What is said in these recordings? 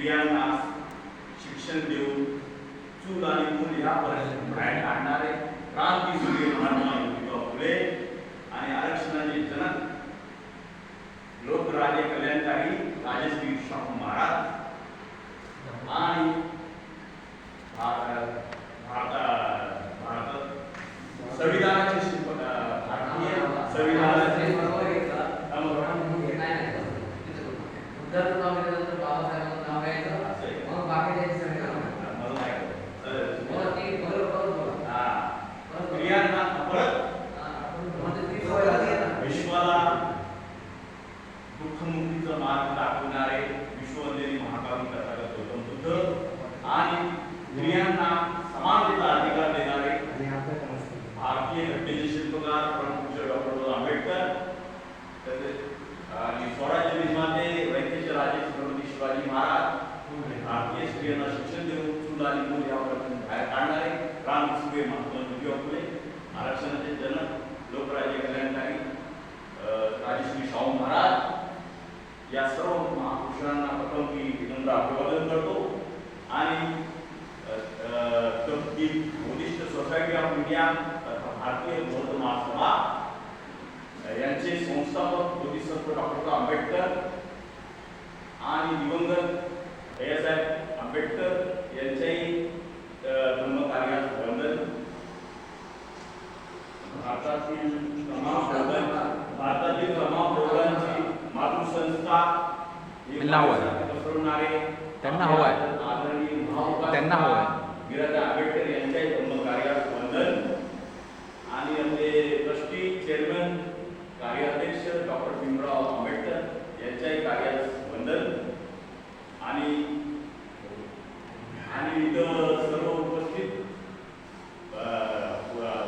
स्त्रियांना शिक्षण देऊन चूल आणि मूल ह्या परिस्थितीतून बाहेर काढणारे क्रांती सूर्य महात्मा ज्योतिबा फुले आणि आरक्षणाचे जनक लोकराजे कल्याणकारी राजश्री शाहू महाराज आणि भारत भारत भारत संविधानाचे शिल्पकार भारतीय संविधानाचे मुक्तीचा मार्ग दाखवणारे विश्ववंदनी महाकावी तथागत गौतम बुद्ध आणि स्त्रियांना समानतेचा अधिकार देणारे भारतीय घटनेचे शिल्पकार परमपूज्य डॉक्टर बाबासाहेब आंबेडकर तसेच आणि स्वराज्य निर्माते वैद्यचे राजे छत्रपती शिवाजी महाराज भारतीय स्त्रियांना शिक्षण देऊन चूल आणि मूल यावर बाहेर काढणारे क्रांतीसूर्य महात्मा ज्योती फुले आरक्षणाचे जनक लोकराज्य कल्याणकारी अ, राजश्री शाहू महाराज या सर्व महापुरुषांना प्रथम मी विनम्र अभिवादन करतो. आणि बुद्धिस्ट सोसायटी ऑफ इंडिया तथा भारतीय बौद्ध महासभा यांचे संस्थापक बोधिसत्व डॉक्टर आंबेडकर आणि दिवंगत भैयासाहेब आंबेडकर यांच्याही अ, धर्मकार्यात वंदन भारतातील तमाम भारतातील तमाम बौद्धांची त्यांना हवं आहे. त्यांना हवं आहे. त्यांना हवंय. वीराजा आंबेडकर यांच्याही धर्मकार्यात वंदन. आणि आपले ट्रस्टी चेअरमन कार्याध्यक्ष डॉक्टर भीमराव आंबेडकर यांच्याही कार्यात वंदन. आणि आणि इथं सर्व उपस्थित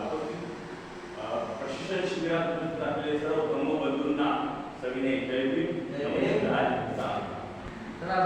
उपस्थित प्रशिक्षण शिबिरात सर्व